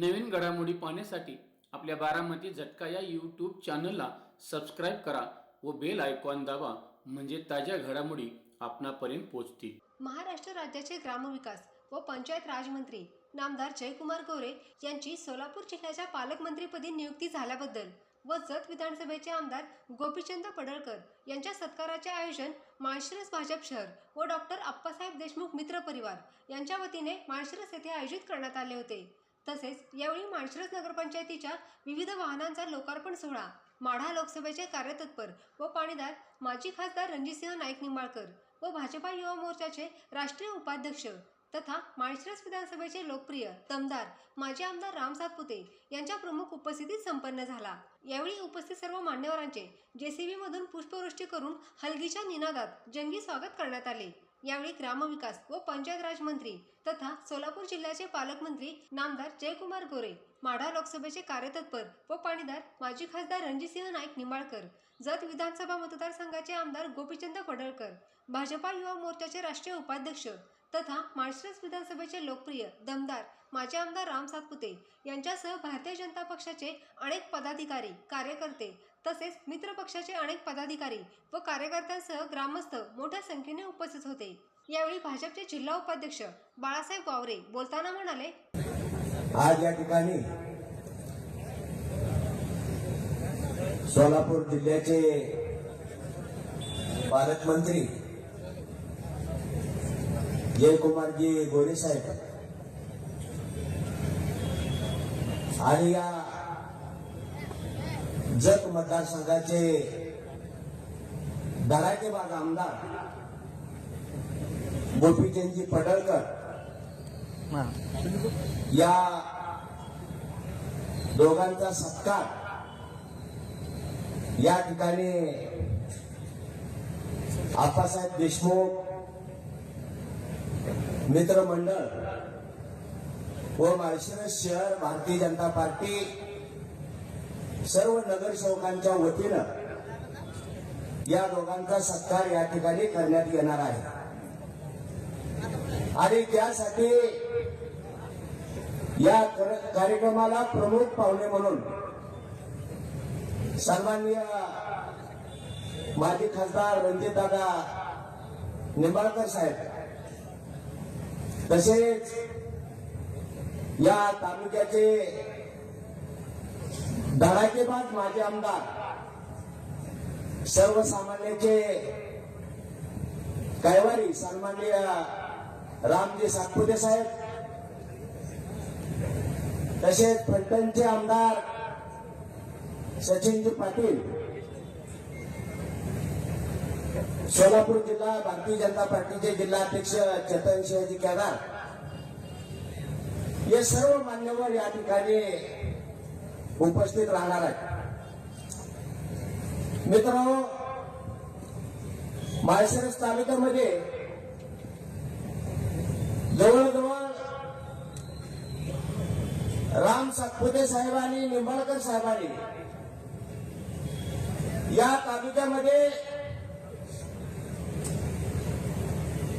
नवीन घडामोडी पाहण्यासाठी आपल्या बारामती झटका या यूट्यूब चॅनलला सबस्क्राईब करा व बेल आयकॉन दाबा म्हणजे ताज्या घडामोडी आपणापर्यंत पोहोचतील. महाराष्ट्र राज्याचे ग्रामविकास व पंचायत राजमंत्री नामदार जयकुमार गोरे यांची सोलापूर जिल्ह्याच्या पालकमंत्रीपदी नियुक्ती झाल्याबद्दल व जत विधानसभेचे आमदार गोपीचंद पडळकर यांच्या सत्काराचे आयोजन माळशिरस भाजप शहर व डॉक्टर आप्पासाहेब देशमुख मित्र परिवार यांच्या वतीने माळशिरस येथे आयोजित करण्यात आले होते. तसेच यावेळी माळशिरस नगरपंचायतीच्या विविध वाहनांचा लोकार्पण सोहळा माढा लोकसभेचे कार्यतत्पर व पाणीदार माजी खासदार रणजितसिंह नाईक निंबाळकर व भाजपा युवा मोर्चाचे राष्ट्रीय उपाध्यक्ष तथा माळशिरस विधानसभेचे लोकप्रिय दमदार माजी आमदार राम सातपुते यांच्या प्रमुख उपस्थितीत संपन्न झाला. यावेळी उपस्थित सर्व मान्यवरांचे जेसीबी मधून पुष्पवृष्टी करून हलगीच्या निनादात जंगी स्वागत करण्यात आले. यावेळी ग्रामविकास व पंचायत राज मंत्री तथा सोलापूर जिल्ह्याचे पालकमंत्री नामदार जयकुमार गोरे माढा लोकसभेचे कार्यतत्पर व पाणीदार माजी खासदार रणजितसिंह नाईक निंबाळकर जत विधानसभा मतदारसंघाचे आमदार गोपीचंद पडळकर भाजपा युवा मोर्चाचे राष्ट्रीय उपाध्यक्ष तथा माळशिरस विधानसभेचे लोकप्रिय दमदार माजी आमदार राम सातपुते यांच्यासह भारतीय जनता पक्षाचे अनेक पदाधिकारी कार्यकर्ते तसेच मित्रपक्षाचे अनेक पदाधिकारी व कार्यकर्त्यांसह ग्रामस्थ मोठ्या संख्येने उपस्थित होते. यावेळी भाजपचे जिल्हा उपाध्यक्ष बाळासाहेब वावरे बोलताना म्हणाले आज या ठिकाणी सोलापूर जिल्ह्याचे पालकमंत्री जयकुमारजी गोरे साहेब. आणि या जत मतदारसंघाचे धडाके बाग आमदार गोपीचंदजी पडळकर या दोघांचा सत्कार या ठिकाणी आप्पासाहेब देशमुख मित्रमंडळ व माळशिरस शहर भारतीय जनता पार्टी सर्व नगरसेवकांच्या वतीनं या दोघांचा सत्कार या ठिकाणी करण्यात येणार आहे. आणि त्यासाठी या कार्यक्रमाला प्रमुख पाहुणे म्हणून सन्माननीय माजी खासदार रणजितदादा निंबाळकर साहेब तसेच या तालुक्याचे धडाकेबाज माजी आमदार सर्वसामान्यांचे कैवारी सन्माननीय रामजी सातपुते साहेब तसेच फलटणचे आमदार सचिनजी पाटील सोलापूर जिल्हा भारतीय जनता पार्टीचे जिल्हाध्यक्ष चेतन शिवाजी केदार हे सर्व मान्यवर या ठिकाणी उपस्थित राहणार आहेत मित्रांनो माळशिरस तालुक्यामध्ये जवळजवळ राम सातपुते साहेबांनी निंबाळकर साहेबांनी या तालुक्यामध्ये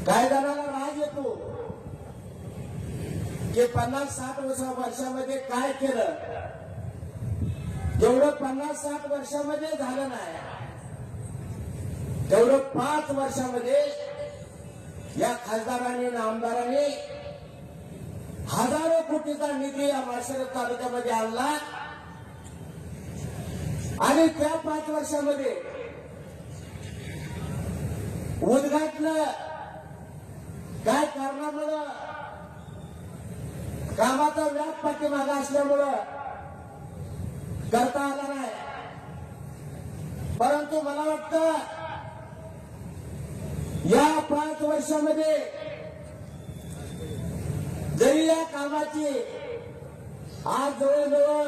काय राज येतो की पन्नास साठ वर्षा वर्षामध्ये काय केलं? जेवढं पन्नास साठ वर्षामध्ये झालं नाही. तेवढं पाच वर्षामध्ये या खासदारांनी आणि आमदारांनी हजारो कोटीचा निधी या माळशिरस तालुक्यामध्ये आणला. आणि त्या पाच वर्षामध्ये उद्घाटन काय कारणामुळं कामाचा व्याप पाठीमागा असल्यामुळं करता आला नाही. परंतु मला वाटतं या पाच वर्षामध्ये जरी या कामाची आज जवळजवळ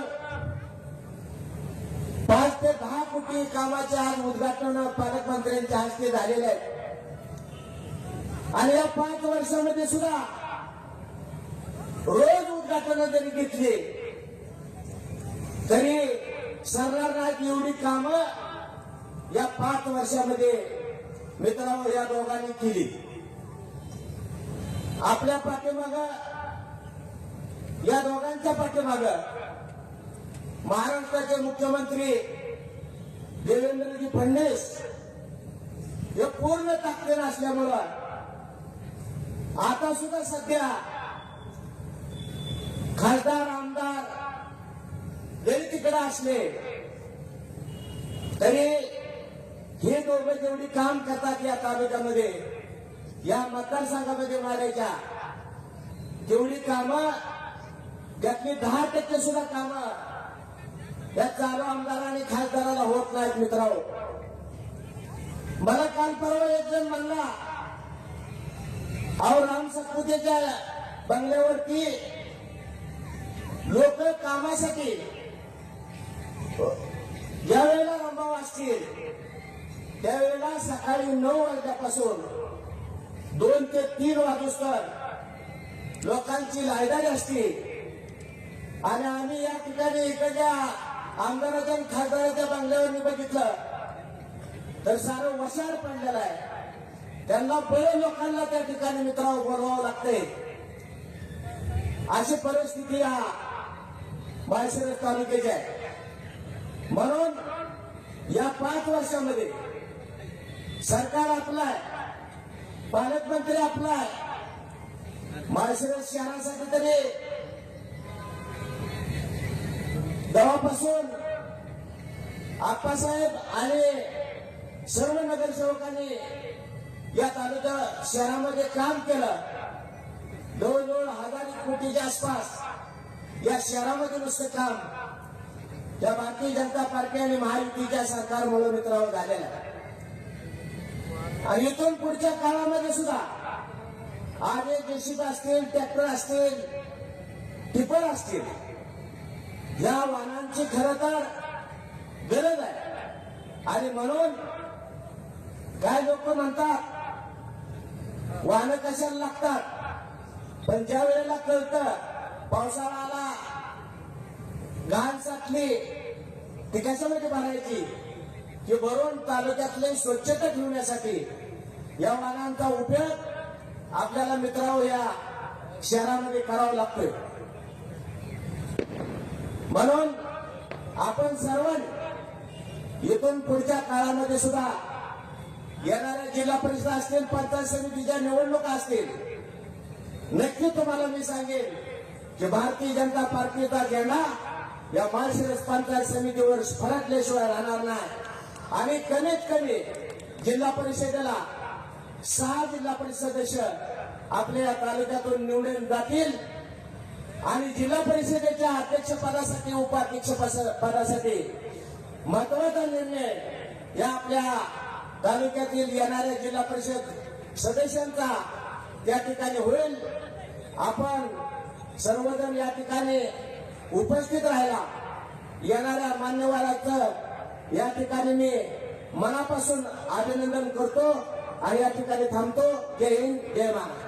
पाच ते दहा कोटी कामाचे आज उद्घाटन पालकमंत्र्यांच्या हस्ते झालेले आहेत. आणि या पाच वर्षामध्ये सुद्धा रोज उद्घाटन जरी घेतली तरी सरणार नाहीत एवढी कामं या पाच वर्षामध्ये मित्रांनो या दोघांनी केली. आपल्या पाठीमाग या दोघांच्या पाठीमाग महाराष्ट्राचे मुख्यमंत्री देवेंद्रजी फडणवीस हे पूर्ण ताकदीनं असल्यामुळं आता सुद्धा सध्या खासदार असले तरी हे दोघं जेवढी काम करतात या तालुक्यामध्ये या मतदारसंघामध्ये मारायच्या तेवढी कामं त्यातली दहा टक्के सुद्धा कामं या चालू आमदार आणि खासदाराला होत नाहीत मित्रांनो. मला काल परवा एक जण म्हणला अहो राम सतपुतेच्या बंगल्यावरती लोक कामासाठी ज्या वेळेला रंबाव असतील त्यावेळेला सकाळी नऊ वाजल्यापासून दोन ते तीन वाजूस्तर लोकांची लायदारी असते. आणि आम्ही या ठिकाणी इकडच्या आमदाराच्या खासदाराच्या बंगल्यावर बघितलं. तर सारं वसार पडलेलं आहे. त्यांना बरे लोकांना त्या ठिकाणी मित्रांनो बोलवावं लागते अशी परिस्थिती हा माळशिरस तालुक्याची आहे. म्हणून या पाच वर्षामध्ये सरकार आपलं आहे पालकमंत्री आपला आहे माळशिरस शहरासाठी तरी दवापासून आप्पासाहेब आणि सर्व नगरसेवकांनी या तालुका शहरामध्ये काम केलं. जवळजवळ हजार कोटीच्या आसपास या शहरामध्ये नुसतं काम या भारतीय जनता पार्टी आणि महायुतीच्या सरकारमुळे मित्रांनो झालेलं आणि इथून पुढच्या काळामध्ये सुद्धा आज एक जेसीबी असतील ट्रॅक्टर असतील टिपर असतील या वाहनांची खर तर गरज आहे. आणि म्हणून काय लोक म्हणतात वाहनं कशाला लागतात? पण ज्या वेळेला कळतं पावसाळा आला घाण साठली ती कशामध्ये भरायची? की भरून तालुक्यातले स्वच्छता ठेवण्यासाठी. या वाहनांचा उपयोग आपल्याला मित्रांनो या शहरामध्ये करावा लागतोय. म्हणून आपण सर्व इथून पुढच्या काळामध्ये सुद्धा येणाऱ्या जिल्हा परिषद असतील पंचायत समितीच्या निवडणुका असतील नक्की तुम्हाला मी सांगेन की भारतीय जनता पार्टीचा झेंडा या माळशिरस पंचायत समितीवर फरकल्याशिवाय राहणार नाही. आणि कमीत कमी जिल्हा परिषदेला सहा जिल्हा परिषद सदस्य आपल्या या तालुक्यातून निवडून जातील आणि जिल्हा परिषदेच्या अध्यक्ष पदासाठी उपाध्यक्ष पदासाठी महत्त्वाचा निर्णय या आपल्या तालुक्यातील येणाऱ्या जिल्हा परिषद सदस्यांचा त्या ठिकाणी होईल. आपण सर्वजण या ठिकाणी उपस्थित राहिला येणाऱ्या मान्यवरांचं या ठिकाणी मी मनापासून अभिनंदन करतो आणि या ठिकाणी थांबतो. जय हिंद जय महाराज